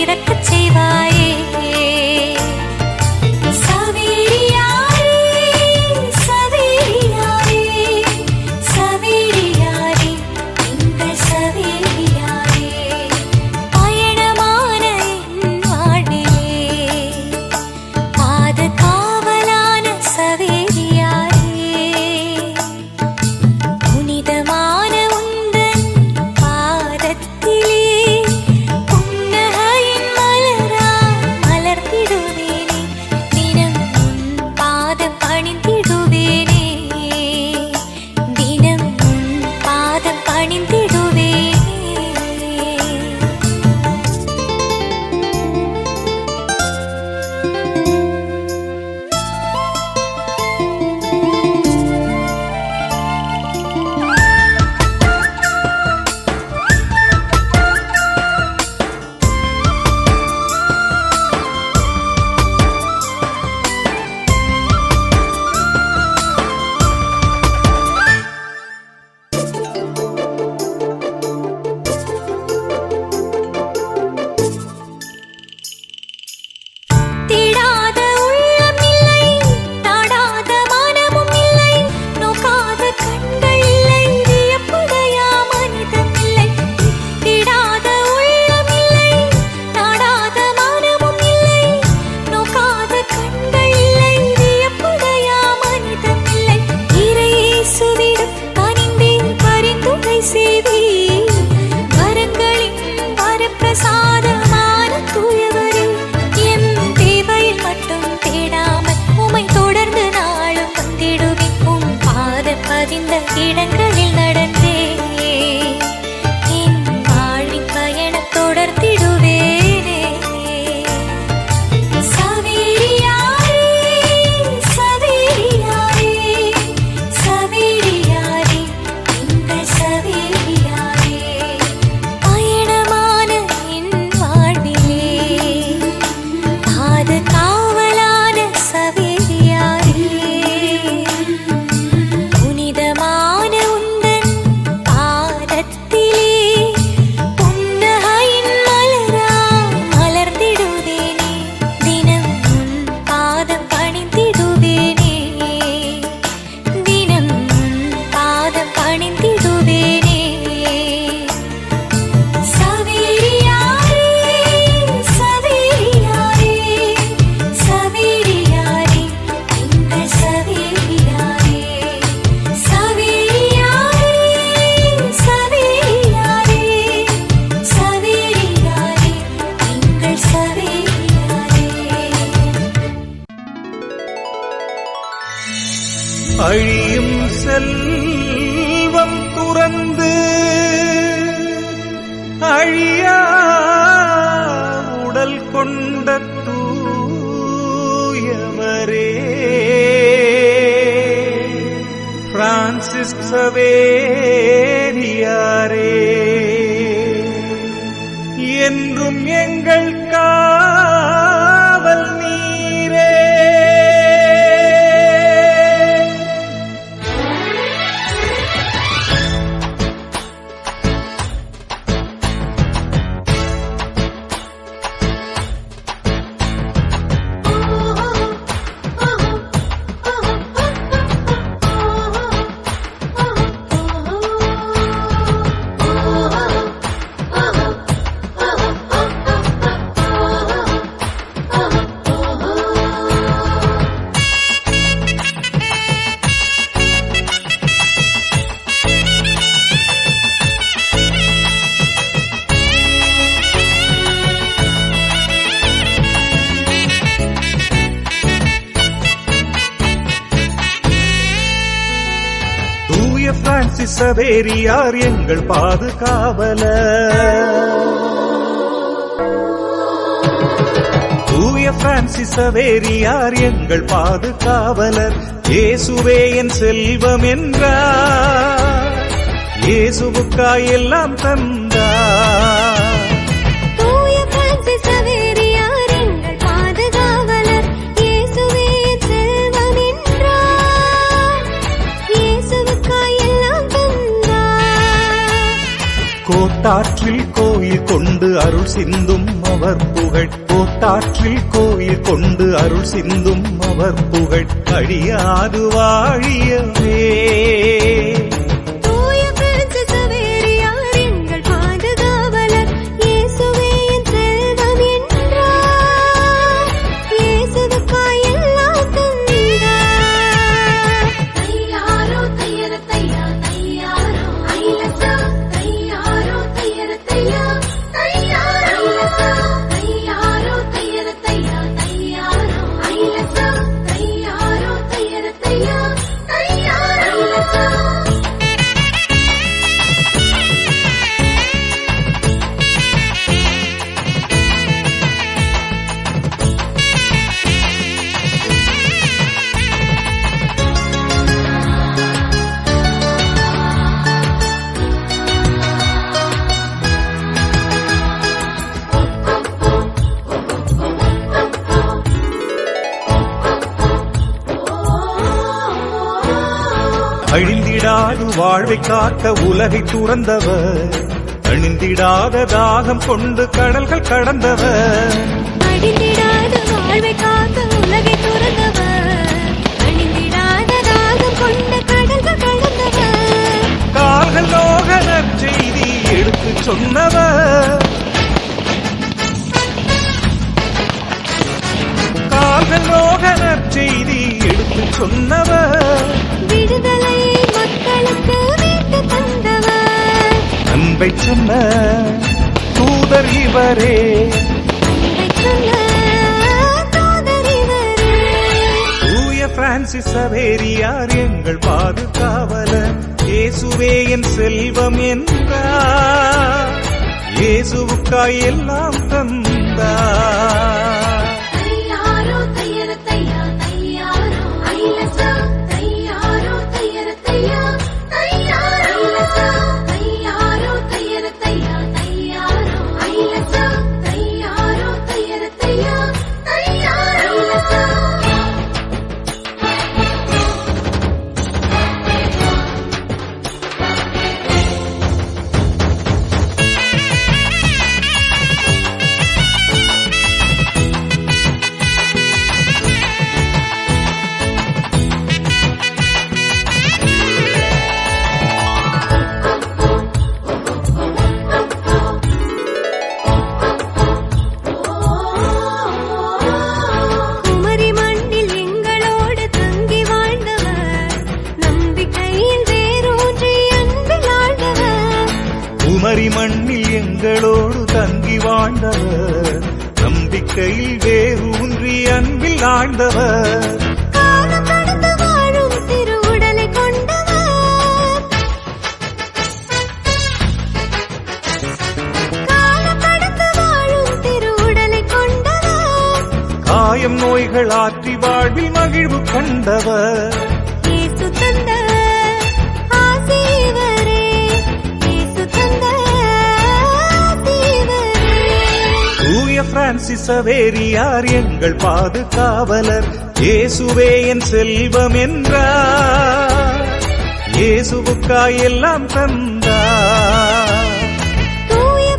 பிறக்கச் செய்வாயே சவேரியாரே என்றும் எங்கள் காத்து சவேரியார் எங்கள் பாதுகாவல தூய பிரான்சி சவேரியார் எங்கள் பாதுகாவலர். இயேசுவே என் செல்வம் என்றார். இயேசுவுக்காய் எல்லாம் தன் கோட்டாற்றில் கோயில் கொண்டு அருள் சிந்தும் அவர் புகழ். கோட்டாற்றில் கோயில் கொண்டு அருள் சிந்தும் அவர் புகழ். அழியாது வாழியவே. அழிந்திடாது வாழ்வை காக்க உலகை துறந்தவர். அழிந்திடாத தாகம் கொண்டு கடல்கள் கடந்தவர். அன்பை சொன்ன தூதர் இவரே. தூய பிரான்சிஸ் சவேரியார் எங்கள் பாதுகாவலர். இயேசுவே என் செல்வம் என்றார். இயேசுவுக்காய் எல்லாம் தந்தார் கடந்து வாழும் திரு உடலை கொண்டவர். காயம் நோய்கள் ஆற்றி வாழ்வில் மகிழ்வு கண்டவர். பிரான்சிஸ் சவேரியார் எங்கள் பாதுகாவலர். இயேசுவே என் செல்வம் என்றார். இயேசுவுக்காய் எல்லாம் தந்தார். தூய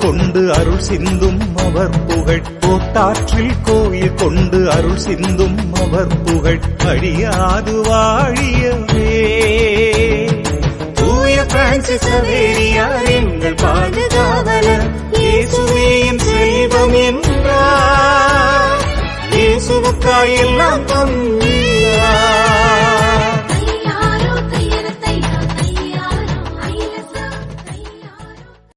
கொண்டு அருள் சிந்தும் அவர் புகழ். கோட்டாற்றில் கோயில் கொண்டு அருள் சிந்தும் அவர் புகழ். அழியாது வாழியவே. தூய பிரான்சிஸ் சவேரியார் எங்கள் பாதுகாவலர். இயேசுவேயும் செல்வம் என்றார். இயேசுவுக்காய் எல்லாம் தந்தார்.